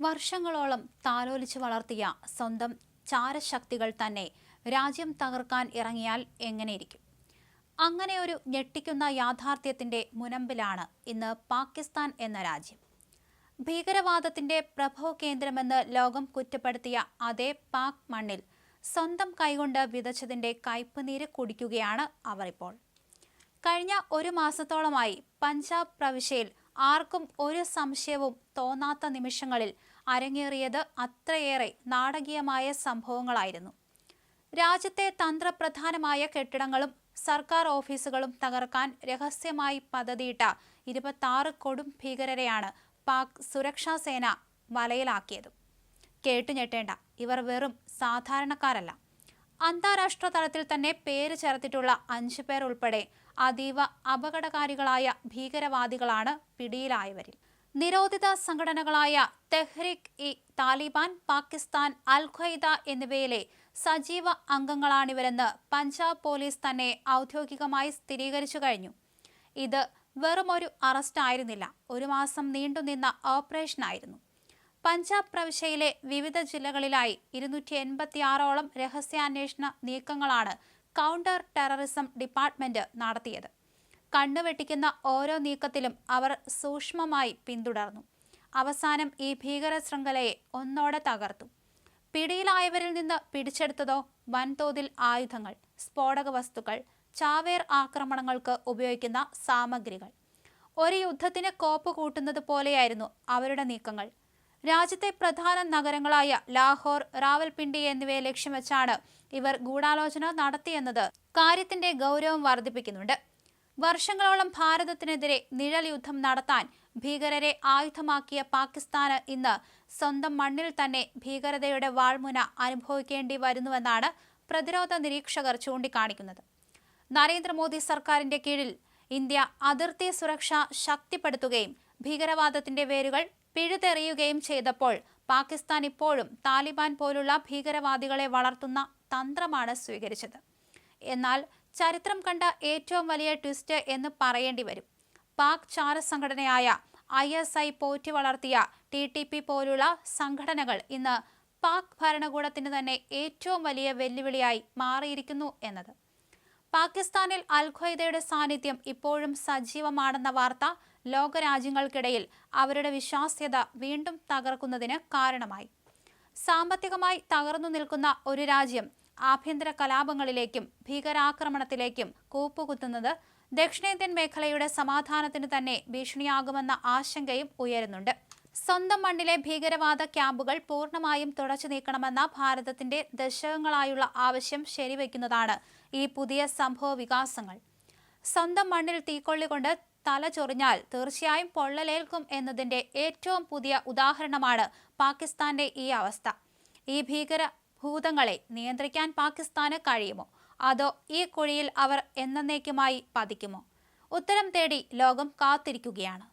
വർഷങ്ങളോളം താലോലിച്ചു വളർത്തിയ സ്വന്തം ചാരശക്തികൾ തന്നെ രാജ്യം തകർക്കാൻ ഇറങ്ങിയാൽ എങ്ങനെയിരിക്കും? അങ്ങനെ ഒരു ഞെട്ടിക്കുന്ന യാഥാർത്ഥ്യത്തിന്റെ മുനമ്പിലാണ് ഇന്ന് പാകിസ്ഥാൻ എന്ന രാജ്യം. ഭീകരവാദത്തിന്റെ പ്രഭവ കേന്ദ്രമെന്ന് ലോകം കുറ്റപ്പെടുത്തിയ അതേ പാക് മണ്ണിൽ സ്വന്തം കൈകൊണ്ട് വിതച്ചതിന്റെ കയ്പുനീര് കുടിക്കുകയാണ് അവർ ഇപ്പോൾ കഴിഞ്ഞ ഒരു മാസത്തോളമായി പഞ്ചാബ് പ്രവിശ്യയിൽ ആർക്കും ഒരു സംശയവും തോന്നാത്ത നിമിഷങ്ങളിൽ അരങ്ങേറിയത് അത്രയേറെ നാടകീയമായ സംഭവങ്ങളായിരുന്നു. രാജ്യത്തെ തന്ത്രപ്രധാനമായ കെട്ടിടങ്ങളും സർക്കാർ ഓഫീസുകളും തകർക്കാൻ രഹസ്യമായി പദ്ധതിയിട്ട ഇരുപത്തി കൊടും ഭീകരരെയാണ് പാക് സുരക്ഷാ സേന വലയിലാക്കിയത്. കേട്ടുഞെട്ടേണ്ട ഇവർ വെറും സാധാരണക്കാരല്ല. അന്താരാഷ്ട്ര തലത്തിൽ തന്നെ പേര് ചേർത്തിട്ടുള്ള അഞ്ചു പേർ ഉൾപ്പെടെ അതീവ അപകടകാരികളായ ഭീകരവാദികളാണ് പിടിയിലായവരിൽ. നിരോധിത സംഘടനകളായ തെഹ്രിക് ഇ താലിബാൻ പാകിസ്ഥാൻ അൽ ഖ്വൈദ എന്നിവയിലെ സജീവ അംഗങ്ങളാണിവരെന്ന് പഞ്ചാബ് പോലീസ് തന്നെ ഔദ്യോഗികമായി സ്ഥിരീകരിച്ചു കഴിഞ്ഞു. ഇത് വെറുമൊരു അറസ്റ്റ് ആയിരുന്നില്ല ഒരു മാസം നീണ്ടുനിന്ന ഓപ്പറേഷനായിരുന്നു പഞ്ചാബ് പ്രവിശ്യയിലെ വിവിധ ജില്ലകളിലായി ഇരുന്നൂറ്റി എൺപത്തിയാറോളം രഹസ്യാന്വേഷണ നീക്കങ്ങളാണ് കൗണ്ടർ ടെററിസം ഡിപ്പാർട്ട്മെന്റ് നടത്തിയത്. കണ്ണുവെട്ടിക്കുന്ന ഓരോ നീക്കത്തിലും അവർ സൂക്ഷ്മമായി പിന്തുടർന്നു. അവസാനം ഈ ഭീകര ശൃംഖലയെ ഒന്നോടെ തകർത്തു. പിടിയിലായവരിൽ നിന്ന് പിടിച്ചെടുത്തതോ വൻതോതിൽ ആയുധങ്ങൾ സ്ഫോടക വസ്തുക്കൾ ചാവേർ ആക്രമണങ്ങൾക്ക് ഉപയോഗിക്കുന്ന സാമഗ്രികൾ. ഒരു യുദ്ധത്തിന് കോപ്പ് കൂട്ടുന്നത് പോലെയായിരുന്നു അവരുടെ നീക്കങ്ങൾ. രാജ്യത്തെ പ്രധാന നഗരങ്ങളായ ലാഹോർ റാവൽപിണ്ടി എന്നിവയെ ലക്ഷ്യം വെച്ചാണ് ഇവർ ഗൂഢാലോചന നടത്തിയെന്നത്. കാര്യത്തിന്റെ ഗൗരവം വർദ്ധിപ്പിക്കുന്നുണ്ട്. വർഷങ്ങളോളം ഭാരതത്തിനെതിരെ നിഴൽ യുദ്ധം നടത്താൻ ഭീകരരെ ആയുധമാക്കിയ പാകിസ്ഥാന് ഇന്ന് സ്വന്തം മണ്ണിൽ തന്നെ ഭീകരതയുടെ വാൾമുന അനുഭവിക്കേണ്ടി വരുന്നുവെന്നാണ് പ്രതിരോധ നിരീക്ഷകർ ചൂണ്ടിക്കാണിക്കുന്നത്. നരേന്ദ്രമോദി സർക്കാരിന്റെ കീഴിൽ ഇന്ത്യ അതിർത്തി സുരക്ഷ ശക്തിപ്പെടുത്തുകയും ഭീകരവാദത്തിന്റെ വേരുകൾ പിഴുതെറിയുകയും ചെയ്തപ്പോൾ പാകിസ്ഥാൻ ഇപ്പോഴും താലിബാൻ പോലുള്ള ഭീകരവാദികളെ വളർത്തുന്ന തന്ത്രമാണ് സ്വീകരിച്ചത്. എന്നാൽ ചരിത്രം കണ്ട ഏറ്റവും വലിയ ട്വിസ്റ്റ് എന്ന് പറയേണ്ടി വരും. പാക് ചാര സംഘടനയായ ഐ എസ് ഐ പോറ്റി വളർത്തിയ ടി ടി പി പോലുള്ള സംഘടനകൾ ഇന്ന് പാക് ഭരണകൂടത്തിന് തന്നെ ഏറ്റവും വലിയ വെല്ലുവിളിയായി മാറിയിരിക്കുന്നു എന്നത്. പാകിസ്ഥാനിൽ അൽ ഖ്വയ്ദയുടെ സാന്നിധ്യം ഇപ്പോഴും സജീവമാണെന്ന വാർത്ത ലോകരാജ്യങ്ങൾക്കിടയിൽ അവരുടെ വിശ്വാസ്യത വീണ്ടും തകർക്കുന്നതിന് കാരണമായി. സാമ്പത്തികമായി തകർന്നു നിൽക്കുന്ന ഒരു രാജ്യം ആഭ്യന്തര കലാപങ്ങളിലേക്കും ഭീകരാക്രമണത്തിലേക്കും കൂപ്പുകുത്തുന്നത് ദക്ഷിണേന്ത്യൻ മേഖലയുടെ സമാധാനത്തിന് തന്നെ ഭീഷണിയാകുമെന്ന ആശങ്കയും ഉയരുന്നുണ്ട്. സ്വന്തം മണ്ണിലെ ഭീകരവാദ ക്യാമ്പുകൾ പൂർണമായും തുടച്ചു നീക്കണമെന്ന ഭാരതത്തിന്റെ ദശകങ്ങളായുള്ള ആവശ്യം ശരിവെക്കുന്നതാണ് ഈ പുതിയ സംഭവ വികാസങ്ങൾ. സ്വന്തം മണ്ണിൽ തീക്കൊള്ളികൊണ്ട് തല ചൊറിഞ്ഞാൽ തീർച്ചയായും പൊള്ളലേൽക്കും എന്നതിന്റെ ഏറ്റവും പുതിയ ഉദാഹരണമാണ് പാകിസ്ഥാന്റെ ഈ അവസ്ഥ. ഈ ഭീകര ഭൂതങ്ങളെ നിയന്ത്രിക്കാൻ പാകിസ്ഥാന് കഴിയുമോ? അതോ ഈ കുഴിയിൽ അവർ എന്നേക്കുമായി പതിക്കുമോ? ഉത്തരം തേടി ലോകം കാത്തിരിക്കുകയാണ്.